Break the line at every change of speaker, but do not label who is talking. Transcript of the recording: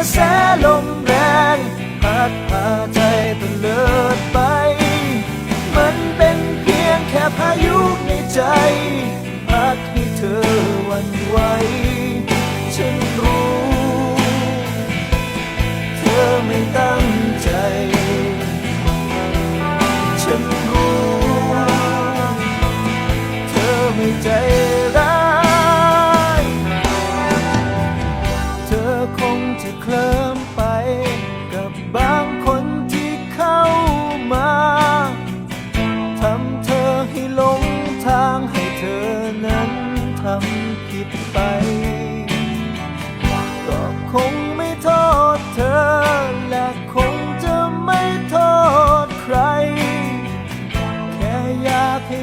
ระแสลมแรงพัดพาใจตะเลิดไป มันเป็นเพียงแค่พายุในใจพัดให้เธอหวันไหวฉันรู้ เธอไม่ตั้งใจ ฉันรู้ เธอไม่ใจ ดิมไปกับบางคนที่เข้ามาทำเธอให้หลงทางให้เธอนั้นทำผิดไป ก็คงไม่โทษเธอ และคงจะไม่โทษใคร แค่อยากให้